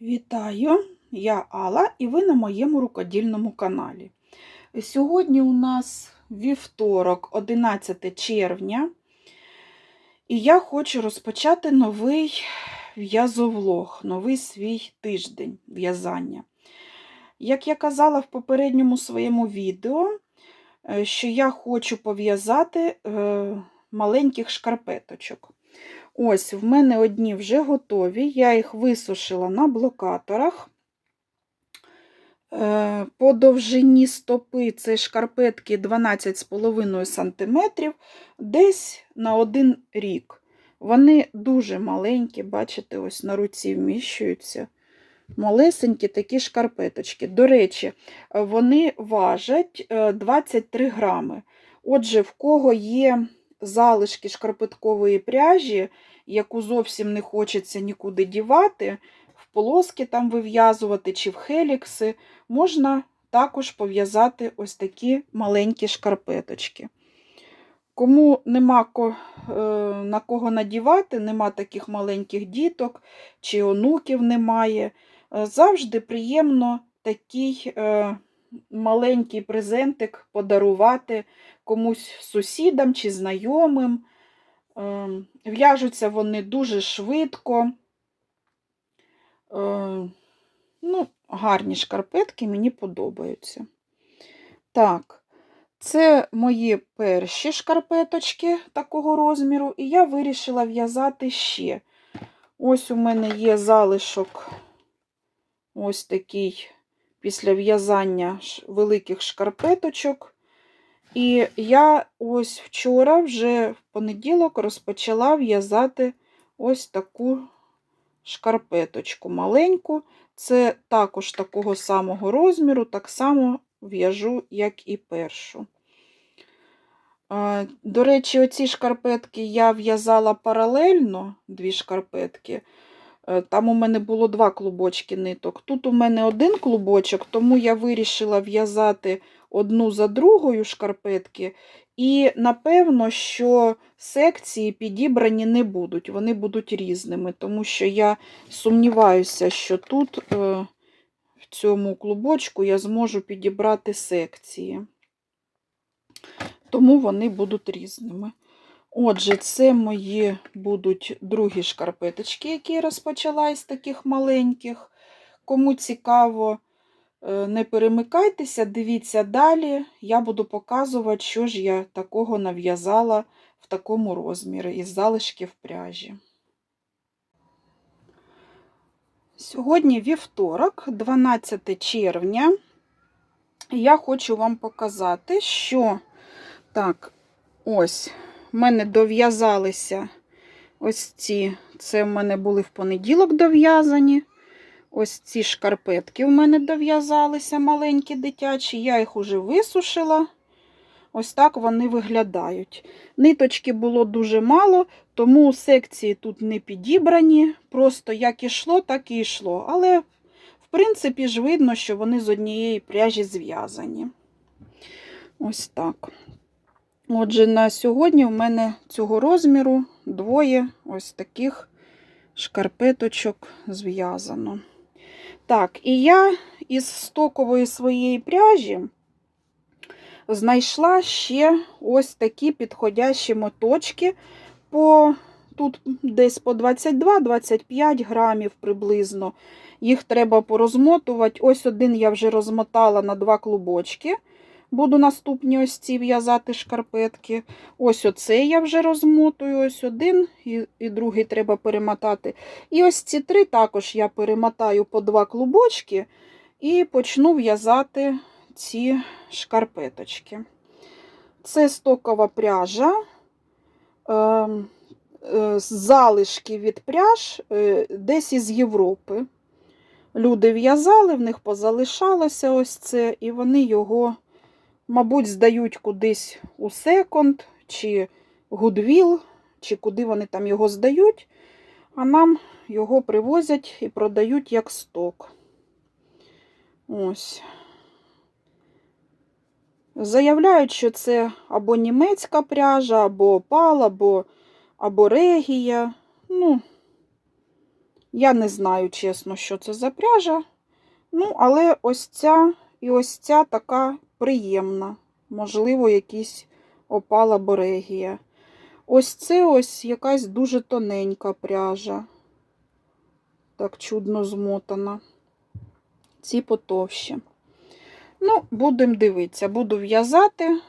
Вітаю! Я Алла і ви на моєму рукодільному каналі. Сьогодні у нас вівторок, 11 червня, і я хочу розпочати новий в'язовлог, новий свій тиждень в'язання. Як я казала в попередньому своєму відео, е, що я хочу пов'язати е, маленьких шкарпеточок. Ось, в мене одні вже готові, я їх висушила на блокаторах. Е, По довжині стопи це шкарпетки 12,5 см, десь на один рік. Вони дуже маленькі, бачите, ось на руці вміщуються. Малесенькі такі шкарпеточки. До речі, вони важать е, 23 грами. Отже, в кого є залишки шкарпеткової пряжі, яку зовсім не хочеться нікуди дівати, в полоски там вив'язувати чи в хелікси, можна також пов'язати ось такі маленькі шкарпеточки. Кому нема е, на кого надівати, нема таких маленьких діток чи онуків немає, е, завжди приємно такий е, маленький презентик подарувати комусь сусідам чи знайомим. Ем, В'яжуться вони дуже швидко. Е, Ну, гарні шкарпетки мені подобаються. Так, це мої перші шкарпеточки такого розміру, і я вирішила в'язати ще. Ось у мене є залишок ось такий після в'язання великих шкарпеточок. І я ось вчора, вже в понеділок, розпочала в'язати ось таку шкарпеточку маленьку. Це також такого самого розміру, так само в'яжу, як і першу. До речі, оці шкарпетки я в'язала паралельно, дві шкарпетки. Е, Там у мене було два клубочки ниток. Тут у мене один клубочок, тому я вирішила в'язати одну за другою шкарпетки. І напевно, що секції підібрані не будуть, вони будуть різними, тому що я сумніваюся, що тут, е, в цьому клубочку, я зможу підібрати секції. Тому вони будуть різними. Отже, це мої будуть другі шкарпеточки, які я розпочала із таких маленьких. Кому цікаво, е, не перемикайтеся, дивіться далі. Я буду показувати, що ж я такого нав'язала в такому розмірі із залишків пряжі. Сьогодні вівторок, 12 червня. Я хочу вам показати, що так, ось в мене дов'язалися ось ці, це в мене були в понеділок дов'язані. Ось ці шкарпетки в мене дов'язалися маленькі дитячі. Я їх уже висушила. Ось так вони виглядають. Ниточки було дуже мало, тому секції тут не підібрані. Просто як ішло, так і йшло. Але, в принципі, ж видно, що вони з однієї пряжі зв'язані. Ось так. Отже, на сьогодні в мене цього розміру двоє ось таких шкарпеточок зв'язано. Так, і я із стокової своєї пряжі знайшла ще ось такі підходящі моточки по тут десь по 22-25 грамів приблизно. Їх треба порозмотувати. Ось один я вже розмотала на два клубочки. Буду наступні ось ці в'язати шкарпетки. Ось оцей я вже розмотую, ось один, і, і другий треба перемотати. І ось ці три також я перемотаю по два клубочки і почну в'язати ці шкарпеточки. Це стокова пряжа, е, е, залишки від пряж е, десь із Європи. Люди в'язали, в них позалишалося ось це, і вони його мабуть, здають кудись у секонд, чи гудвіл, чи куди вони там його здають, а нам його привозять і продають як сток. Ось. Заявляють, що це або німецька пряжа, або опал, або, або регія. Ну, Я не знаю, чесно, що це за пряжа. Ну, але ось ця і ось ця така приємна. Можливо, якийсь опала борегія. Ось це ось якась дуже тоненька пряжа. Так чудно змотана. Ці потовщі. Ну, будемо дивитися, буду в'язати.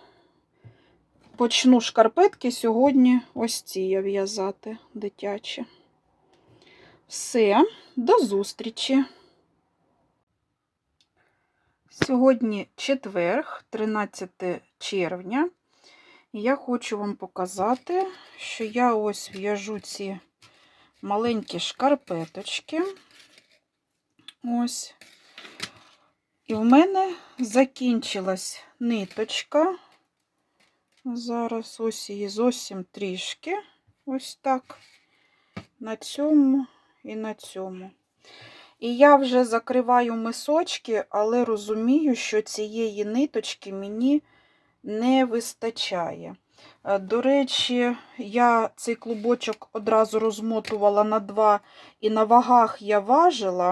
Почну шкарпетки сьогодні ось ці я в'язати дитячі. Все, до зустрічі. Сьогодні четверг, 13 червня. І я хочу вам показати, що я ось в'яжу ці маленькі шкарпеточки. Ось. І в мене закінчилась ниточка. Зараз ось її зовсім трішки. Ось так. На цьому і на цьому. І я вже закриваю мисочки, але розумію, що цієї ниточки мені не вистачає. Е, До речі, я цей клубочок одразу розмотувала на два, і на вагах я важила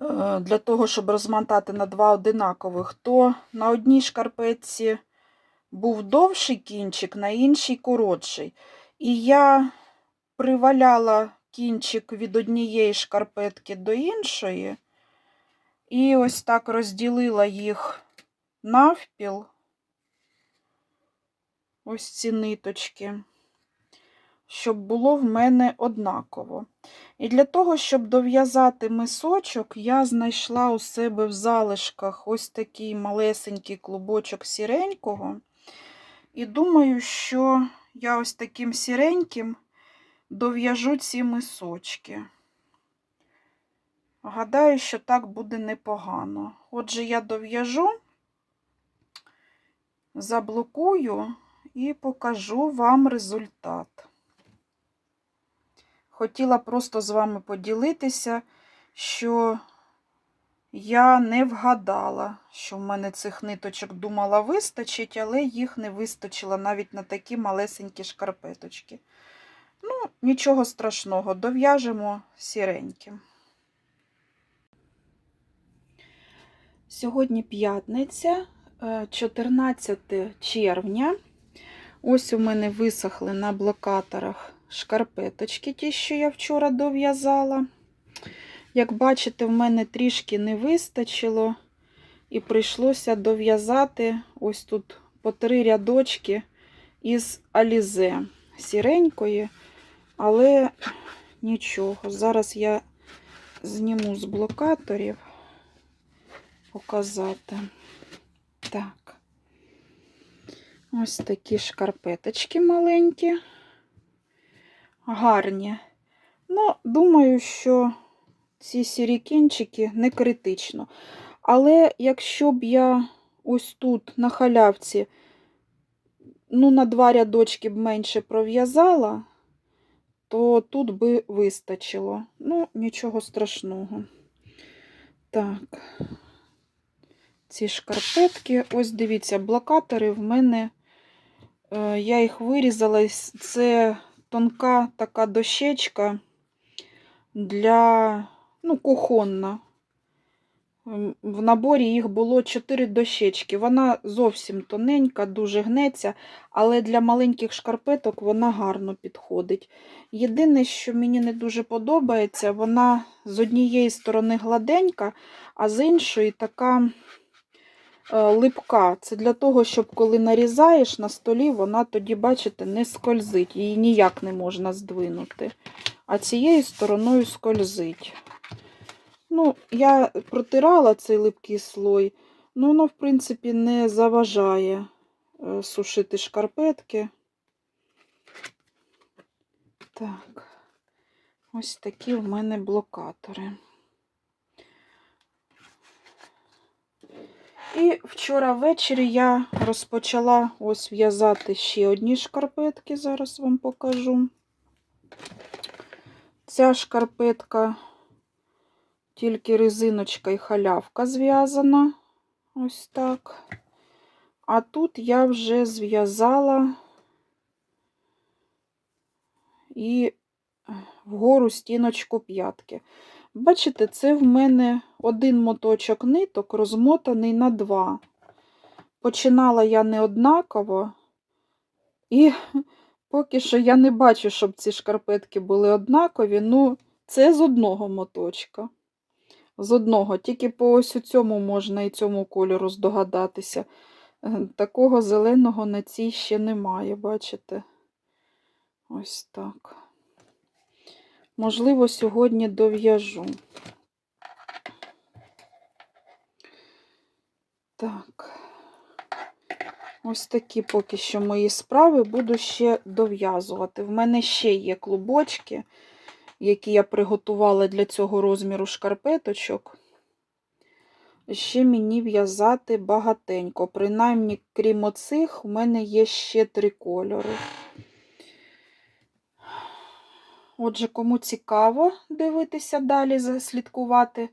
е, для того, щоб розмотати на два одинакових, то на одній шкарпетці був довший кінчик, на іншій коротший. І я приваляла кінчик від однієї шкарпетки до іншої, і ось так розділила їх навпіл, ось ці ниточки, щоб було в мене однаково. І для того, щоб дов'язати мисочок, я знайшла у себе в залишках ось такий малесенький клубочок сіренького. І думаю, що я ось таким сіреньким дов'яжу ці мисочки. Гадаю, що так буде непогано. Отже, я дов'яжу, заблокую і покажу вам результат. Хотіла просто з вами поділитися, що я не вгадала, що в мене цих ниточок думала вистачить, але їх не вистачило навіть на такі малесенькі шкарпеточки. Ну, нічого страшного, дов'яжемо сіреньким. Сьогодні п'ятниця, е, 14 червня. Ось у мене висохли на блокаторах шкарпеточки, ті, що я вчора дов'язала. Як бачите, в мене трішки не вистачило, і прийшлося дов'язати ось тут по три рядочки із алізе сіренької, але нічого. Зараз я зніму з блокаторів показати. Так, ось такі шкарпеточки маленькі, гарні. Ну, думаю, що ці сірі кінчики не критично. Але якщо б я ось тут на халявці, ну, на два рядочки б менше пров'язала, то тут би вистачило. Ну, нічого страшного. Так, ці шкарпетки. Ось дивіться, блокатори в мене, е, я їх вирізала. Це тонка така дощечка для, ну, кухонна. В наборі їх було 4 дощечки. Вона зовсім тоненька, дуже гнеться, але для маленьких шкарпеток вона гарно підходить. Єдине, що мені не дуже подобається, вона з однієї сторони гладенька, а з іншої така е, липка. Це для того, щоб коли нарізаєш на столі, вона тоді, бачите, не скользить. Її ніяк не можна здвинути. А цією стороною скользить. Ну, я протирала цей липкий слой, ну воно, в принципі, не заважає е, сушити шкарпетки. Так, ось такі в мене блокатори. І вчора ввечері я розпочала ось в'язати ще одні шкарпетки, зараз вам покажу. Ця шкарпетка тільки резиночка і халявка зв'язана. Ось так. А тут я вже зв'язала і вгору стіночку п'ятки. Бачите, це в мене один моточок ниток розмотаний на два. Починала я не однаково, і поки що я не бачу, щоб ці шкарпетки були однакові. Ну, це з одного моточка. З одного, тільки по ось у цьому можна і цьому кольору здогадатися. Е, Такого зеленого на цій ще немає, бачите? Ось так. Можливо, сьогодні дов'яжу. Так. Ось такі поки що мої справи буду ще дов'язувати. В мене ще є клубочки, які я приготувала для цього розміру шкарпеточок. Ще мені в'язати багатенько. Принаймні, крім оцих, у мене є ще три кольори. Отже, кому цікаво дивитися далі, слідкувати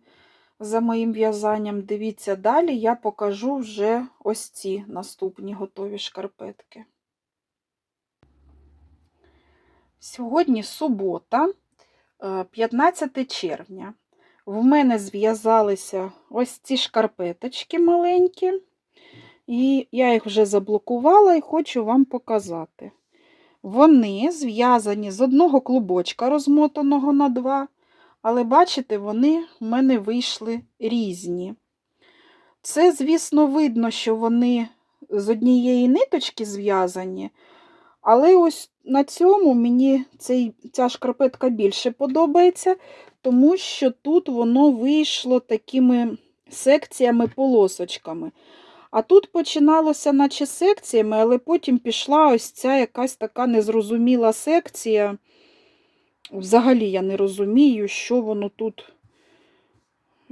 за моїм в'язанням, дивіться далі, я покажу вже ось ці наступні готові шкарпетки. Сьогодні субота, 15 червня. В мене зв'язалися ось ці шкарпеточки маленькі, і я їх вже заблокувала і хочу вам показати. Вони зв'язані з одного клубочка, розмотаного на два, але бачите, вони в мене вийшли різні. Це, звісно, видно, що вони з однієї ниточки зв'язані, але ось на цьому мені цей, ця шкарпетка більше подобається, тому що тут воно вийшло такими секціями-полосочками. А тут починалося наче секціями, але потім пішла ось ця якась така незрозуміла секція. Взагалі я не розумію, що воно тут.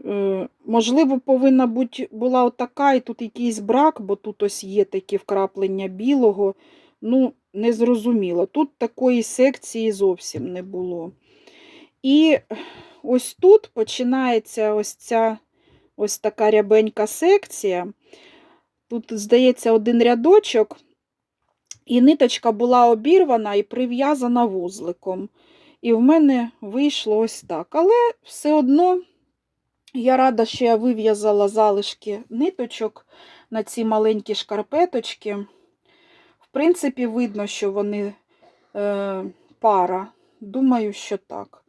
Е, можливо, повинна бути була отака, і тут якийсь брак, бо тут ось є такі вкраплення білого. Ну, незрозуміло. Тут такої секції зовсім не було. І ось тут починається ось ця ось така рябенька секція. Тут, здається, один рядочок, і ниточка була обірвана і прив'язана вузликом. І в мене вийшло ось так. Але все одно я рада, що я вив'язала залишки ниточок на ці маленькі шкарпеточки. Принципі, видно, що вони е, пара. Думаю, що так.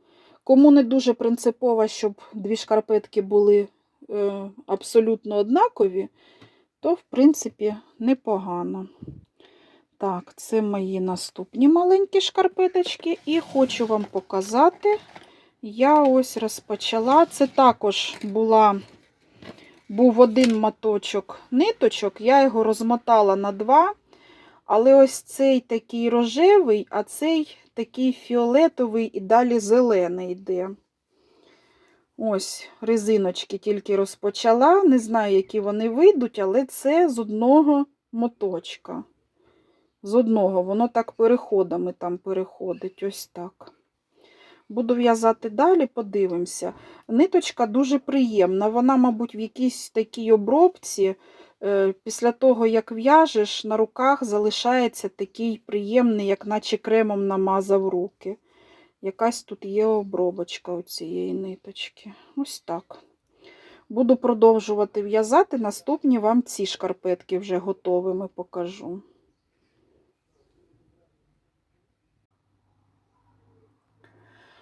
Кому не дуже принципово, щоб дві шкарпетки були е, абсолютно однакові, то, в принципі, непогано. Так, це мої наступні маленькі шкарпеточки. І хочу вам показати, я ось розпочала. Це також була, був один моточок ниточок, я його розмотала на два. Але ось цей такий рожевий, а цей такий фіолетовий і далі зелений йде. Ось, резиночки тільки розпочала. Не знаю, які вони вийдуть, але це з одного моточка. З одного, воно так переходами там переходить, ось так. Буду в'язати далі, подивимося. Ниточка дуже приємна. Вона, мабуть, в якійсь такій обробці, після того, як в'яжеш, на руках залишається такий приємний, як наче кремом намазав руки. Якась тут є обробочка у цієї ниточки. Ось так. Буду продовжувати в'язати. Наступні вам ці шкарпетки вже готовими покажу.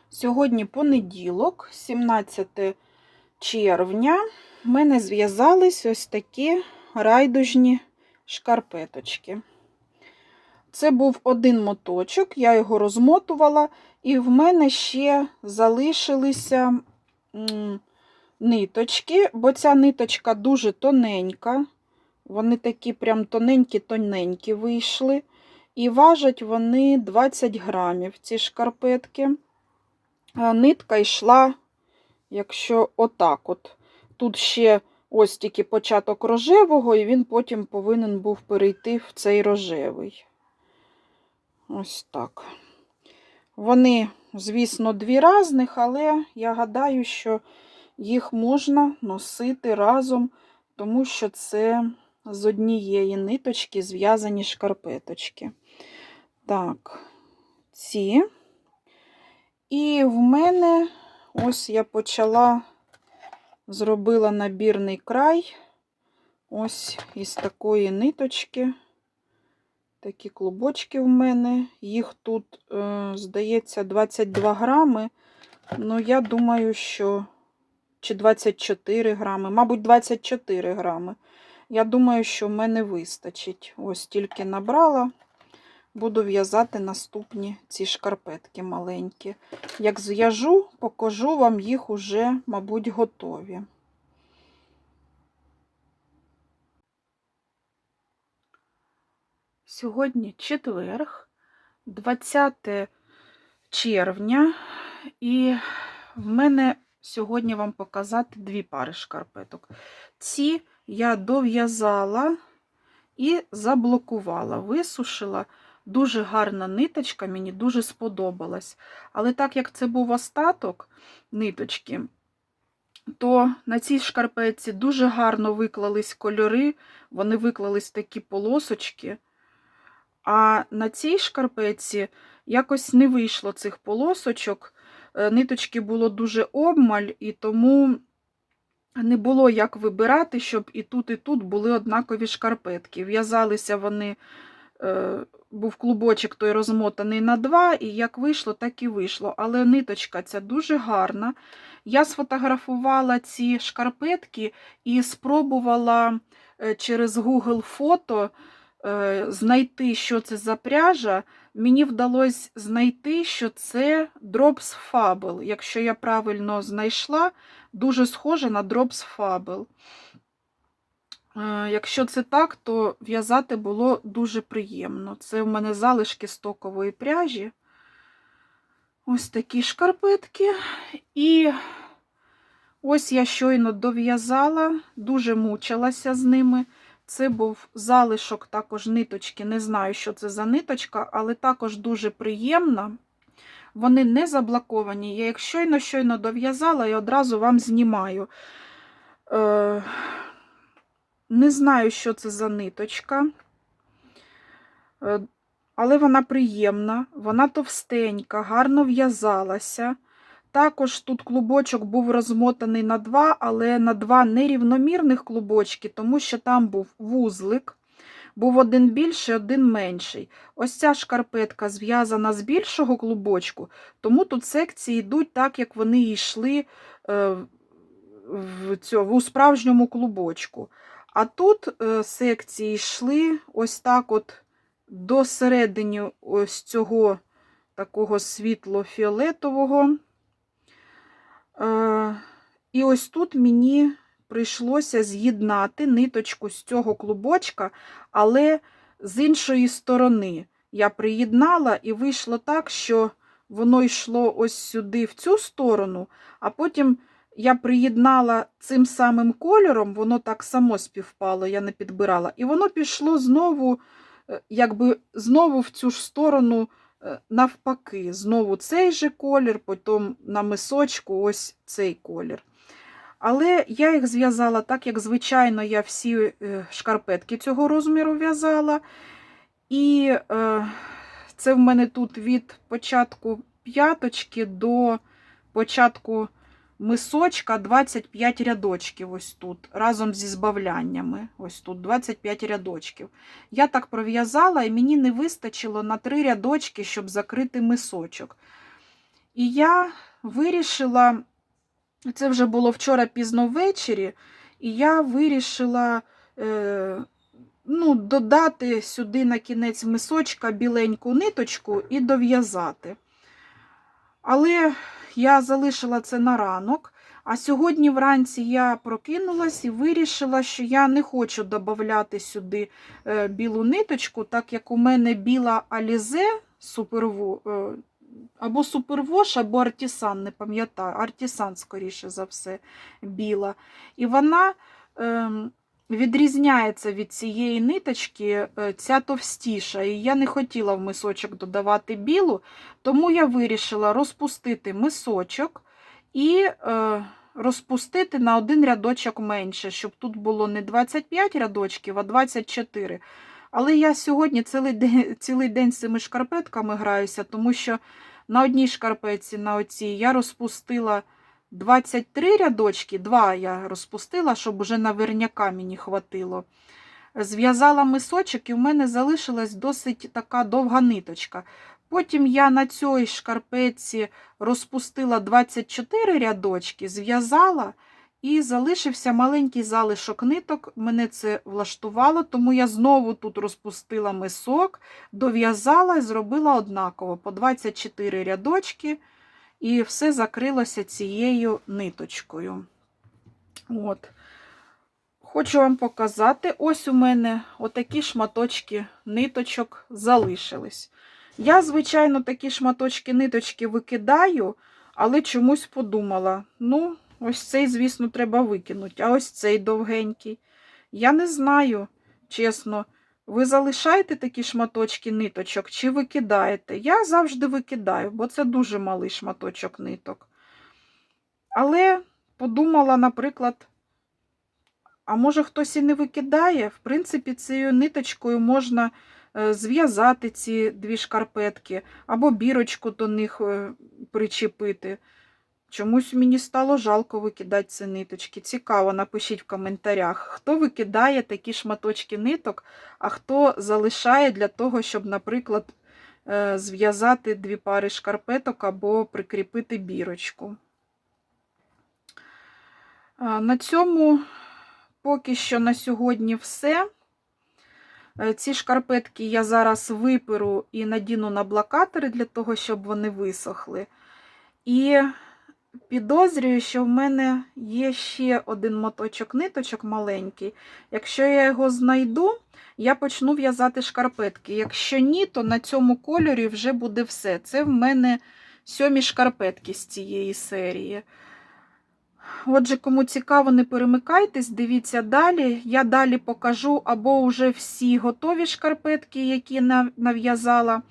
Сьогодні понеділок, 17 червня, в мене зв'язались ось такі райдужні шкарпеточки. Це був один моточок, я його розмотувала, і в мене ще залишилися ниточки, бо ця ниточка дуже тоненька. Вони такі прям тоненькі-тоненькі вийшли. І важать вони 20 грамів, ці шкарпетки. А Нитка йшла, якщо отак от. Тут ще ось тільки початок рожевого, і він потім повинен був перейти в цей рожевий. Ось так. Вони, звісно, дві різних, але я гадаю, що їх можна носити разом, тому що це з однієї ниточки зв'язані шкарпеточки. Так, ці. І в мене ось я почала, зробила набірний край. Ось із такої ниточки. Такі клубочки в мене. Їх тут, е, здається, 22 грами. Ну, я думаю, що чи 24 грами, мабуть, 24 грами. Я думаю, що в мене вистачить. Ось тільки набрала. Буду в'язати наступні ці шкарпетки маленькі. Як зв'яжу, покажу вам їх уже, мабуть, готові. Сьогодні четверг, 20 червня, і в мене сьогодні вам показати дві пари шкарпеток. Ці я дов'язала і заблокувала, висушила. Дуже гарна ниточка, мені дуже сподобалась. Але так як це був остаток ниточки, то на цій шкарпетці дуже гарно виклались кольори, вони виклались такі полосочки. А на цій шкарпетці якось не вийшло цих полосочок. Е, Ниточки було дуже обмаль, і тому не було як вибирати, щоб і тут, і тут були однакові шкарпетки. В'язалися вони, був клубочок той розмотаний на два, і як вийшло, так і вийшло. Але ниточка ця дуже гарна. Я сфотографувала ці шкарпетки і спробувала е, через Google фото е, знайти, що це за пряжа. Мені вдалося знайти, що це Drops Fable. Якщо я правильно знайшла, дуже схоже на Drops Fable. Е, Якщо це так, то в'язати було дуже приємно. Це в мене залишки стокової пряжі. Ось такі шкарпетки. І ось я щойно дов'язала, дуже мучилася з ними. Це був залишок також ниточки. Не знаю, що це за ниточка, але також дуже приємна. Вони не заблоковані. Я їх щойно щойно дов'язала і одразу вам знімаю. Е, не знаю, що це за ниточка, Е, але вона приємна, вона товстенька, гарно в'язалася. Також тут клубочок був розмотаний на два, але на два нерівномірних клубочки, тому що там був вузлик, був один більший, один менший. Ось ця шкарпетка зв'язана з більшого клубочку, тому тут секції йдуть так, як вони йшли е, в цьому, у справжньому клубочку. А тут е, секції йшли ось так от до середини ось цього такого світло-фіолетового. Е, І ось тут мені прийшлося з'єднати ниточку з цього клубочка, але з іншої сторони. Я приєднала і вийшло так, що воно йшло ось сюди, в цю сторону, а потім я приєднала цим самим кольором, воно так само співпало, я не підбирала. І воно пішло знову, е, якби знову в цю ж сторону е, навпаки. Знову цей же колір, потім на мисочку ось цей колір. Але я їх зв'язала так, як звичайно я всі е, шкарпетки цього розміру в'язала. І це в мене тут від початку п'яточки до початку мисочка 25 рядочків. Ось тут, разом зі збавляннями. Ось тут 25 рядочків. Я так пров'язала, і мені не вистачило на 3 рядочки, щоб закрити мисочок. І я вирішила, це вже було вчора пізно ввечері, і я вирішила. Е, ну, додати сюди на кінець мисочка біленьку ниточку і дов'язати. Але я залишила це на ранок, а сьогодні вранці я прокинулась і вирішила, що я не хочу додати сюди е, білу ниточку, так як у мене біла Алізе суперву, е, або супервош, або артісан, не пам'ятаю, артісан, скоріше за все, біла. І вона. ем, Відрізняється від цієї ниточки е, ця товстіша, і я не хотіла в мисочок додавати білу, тому я вирішила розпустити мисочок і е, розпустити на один рядочок менше, щоб тут було не 25 рядочків, а 24. Але я сьогодні цілий день, цілий день з цими шкарпетками граюся, тому що На одній шкарпетці, на оцій, я розпустила 23 рядочки, два я розпустила, щоб уже наверняка мені хватило. Зв'язала мисочок, і в мене залишилась досить така довга ниточка. Потім я на цій шкарпетці розпустила 24 рядочки, зв'язала і залишився маленький залишок ниток. Мене це влаштувало, тому я знову тут розпустила мисок, дов'язала і зробила однаково по 24 рядочки, і все закрилося цією ниточкою. От. Хочу вам показати, ось у мене отакі шматочки ниточок залишились. Я, звичайно, такі шматочки ниточки викидаю, але чомусь подумала: ну, ось цей, звісно, треба викинути, а ось цей довгенький. Я не знаю, чесно, ви залишаєте такі шматочки ниточок чи викидаєте? Я завжди викидаю, бо це дуже малий шматочок ниток. Але подумала, наприклад, а може хтось і не викидає? В принципі, цією ниточкою можна е, зв'язати ці дві шкарпетки або бірочку до них е, причепити. Чомусь мені стало жалко викидати ці ниточки. Цікаво, напишіть в коментарях, хто викидає такі шматочки ниток, а хто залишає для того, щоб, наприклад, е, зв'язати дві пари шкарпеток або прикріпити бірочку. На цьому поки що на сьогодні все. Е, Ці шкарпетки я зараз виперу і надіну на блокатори для того, щоб вони висохли. І підозрюю, що в мене є ще один моточок ниточок маленький. Якщо я його знайду, я почну в'язати шкарпетки. Якщо ні, то на цьому кольорі вже буде все. Це в мене сьомі шкарпетки з цієї серії. Отже, кому цікаво, не перемикайтесь, дивіться далі. Я далі покажу або вже всі готові шкарпетки, які нав'язала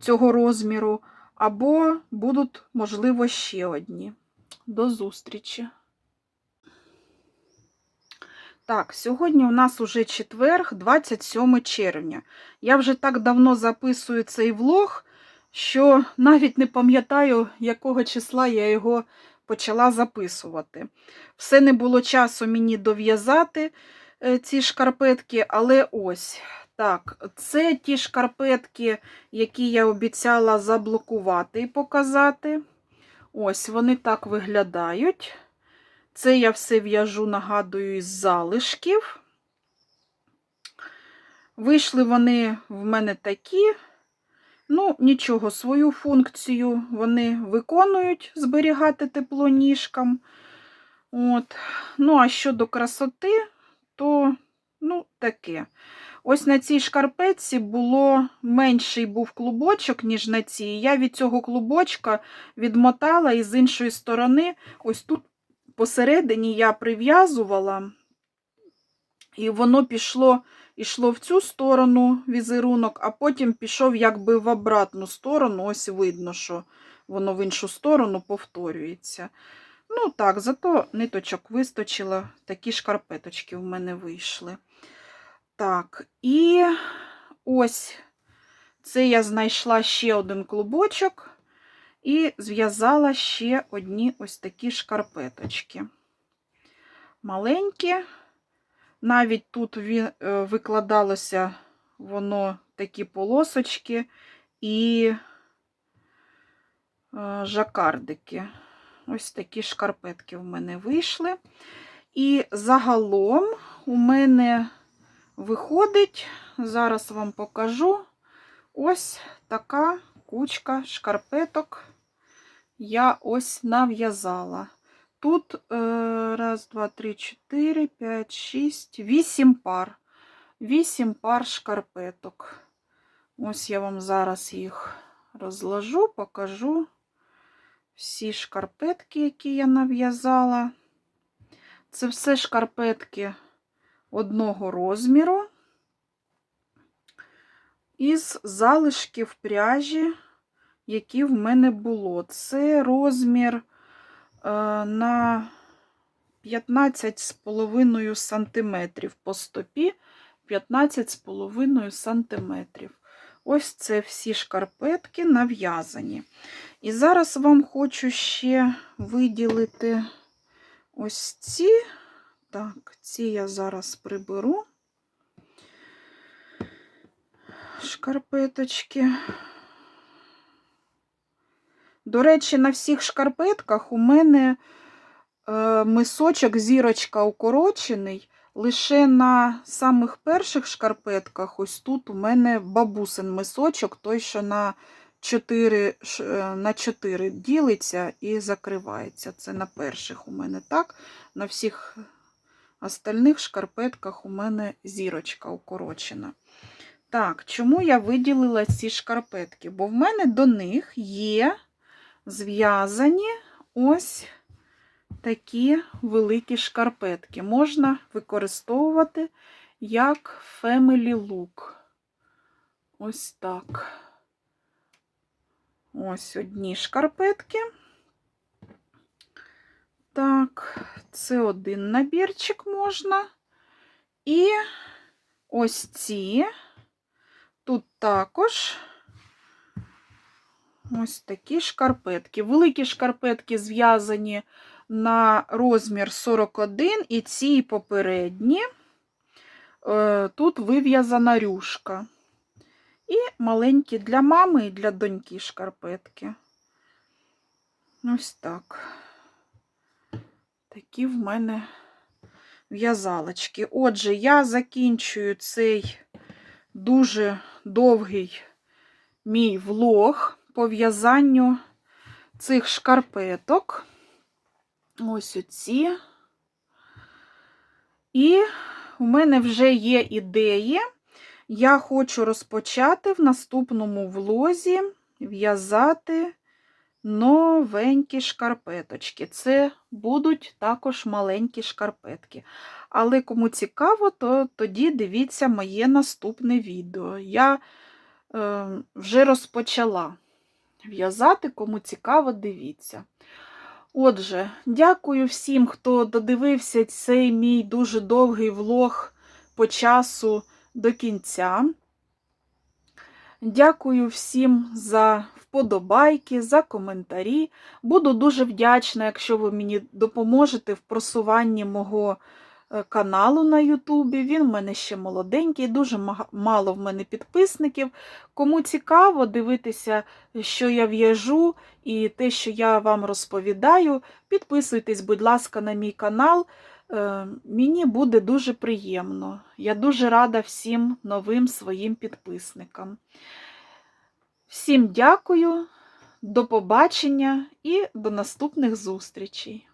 цього розміру, або будуть, можливо, ще одні. До зустрічі. Так, сьогодні у нас уже четверг, 27 червня. Я вже так давно записую цей влог, що навіть не пам'ятаю, якого числа я його почала записувати. Все не було часу мені дов'язати е, ці шкарпетки, але ось. Так, це ті шкарпетки, які я обіцяла заблокувати і показати. Ось вони так виглядають. Це я все в'яжу, нагадую, із залишків. Вийшли вони в мене такі. Ну, нічого, свою функцію вони виконують зберігати тепло ніжкам. От. Ну, а щодо красоти, то ну, таке. Ось на цій шкарпетці було менший був клубочок, ніж на цій. Я від цього клубочка відмотала і з іншої сторони, ось тут посередині я прив'язувала, і воно пішло йшло в цю сторону візерунок, а потім пішов якби в обратну сторону. Ось видно, що воно в іншу сторону повторюється. Ну так, зато ниточок вистачило, такі шкарпеточки в мене вийшли. Так, і ось це я знайшла ще один клубочок і зв'язала ще одні ось такі шкарпеточки. Маленькі. Навіть тут е, викладалося воно такі полосочки і е, жакардики. Ось такі шкарпетки в мене вийшли. І загалом у мене виходить, зараз вам покажу, ось така кучка шкарпеток я ось нав'язала. Тут е, раз, два, три, чотири, п'ять, шість, вісім пар. Вісім пар шкарпеток. Ось я вам зараз їх розложу, покажу всі шкарпетки, які я нав'язала. Це все шкарпетки одного розміру. Із залишків пряжі, які в мене було. Це розмір е, на 15,5 см по стопі 15,5 см. Ось це всі шкарпетки нав'язані. І зараз вам хочу ще виділити ось ці. Так, ці я зараз приберу. Шкарпеточки. До речі, на всіх шкарпетках у мене е, мисочок, зірочка укорочений. Лише на самих перших шкарпетках, ось тут у мене бабусин мисочок, той, що на 4, е, на 4 ділиться і закривається. Це на перших у мене так. На всіх остальних шкарпетках у мене зірочка укорочена. Так, чому я виділила ці шкарпетки? Бо в мене до них є зв'язані ось такі великі шкарпетки. Можна використовувати як family look. Ось так. Ось одні шкарпетки. Так, це один набірчик можна. І ось ці. Тут також ось такі шкарпетки. Великі шкарпетки зв'язані на розмір 41, і ці попередні. Е, Тут вив'язана рюшка. І маленькі для мами і для доньки шкарпетки. Ось так. Такі в мене в'язалочки. Отже, я закінчую цей дуже довгий мій влог по в'язанню цих шкарпеток. Ось оці. І у мене вже є ідеї. Я хочу розпочати в наступному влозі в'язати новенькі шкарпеточки. Це будуть також маленькі шкарпетки. Але кому цікаво, то тоді дивіться моє наступне відео. Я е, вже розпочала в'язати, кому цікаво, дивіться. Отже, дякую всім, хто додивився цей мій дуже довгий влог по часу до кінця. Дякую всім за вподобайки, за коментарі. Буду дуже вдячна, якщо ви мені допоможете в просуванні мого е, каналу на Ютубі. Він в мене ще молоденький, дуже мало в мене підписників. Кому цікаво дивитися, що я в'яжу і те, що я вам розповідаю, підписуйтесь, будь ласка, на мій канал. Е, Мені буде дуже приємно. Я дуже рада всім новим своїм підписникам. Всім дякую, до побачення і до наступних зустрічей!